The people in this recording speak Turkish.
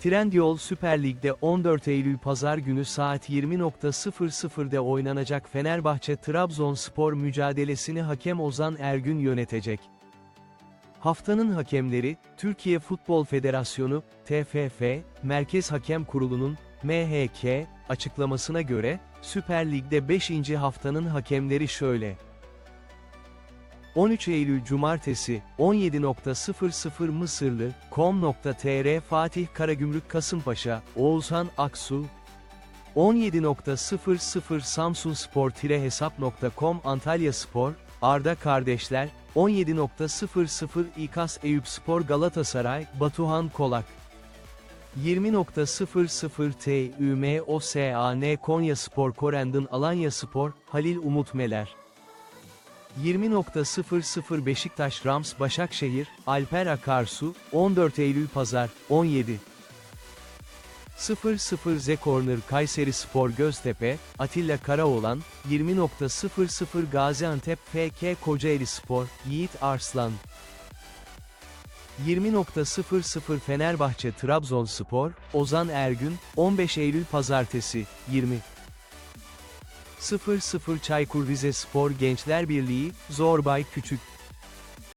Trendyol Süper Lig'de 14 Eylül Pazar günü saat 20.00'de oynanacak Fenerbahçe-Trabzonspor mücadelesini hakem Ozan Ergün yönetecek. Haftanın hakemleri, Türkiye Futbol Federasyonu, TFF, Merkez Hakem Kurulu'nun, MHK, açıklamasına göre, Süper Lig'de 5. haftanın hakemleri şöyle. 13 Eylül Cumartesi, 17.00 Mısırlı, com.tr Fatih Karagümrük Kasımpaşa, Oğuzhan Aksu, 17.00 Samsun Spor-hesap.com Antalya Spor, Arda Kardeşler, 17.00 İKAS Eyüp Spor Galatasaray, Batuhan Kolak. 20.00 TÜMOSAN Konya Spor Korendon Alanya Spor, Halil Umut Meler. 20.00 Beşiktaş Rams Başakşehir, Alper Akarsu, 14 Eylül Pazar, 17. 00 Z Corner Kayseri Spor Göztepe, Atilla Karaoğlan, 20.00 Gaziantep FK Kocaeli Spor, Yiğit Arslan. 20.00 Fenerbahçe Trabzonspor, Ozan Ergün, 15 Eylül Pazartesi, 20. 00 Çaykur Rizespor Gençler Birliği, Zorbay Küçük.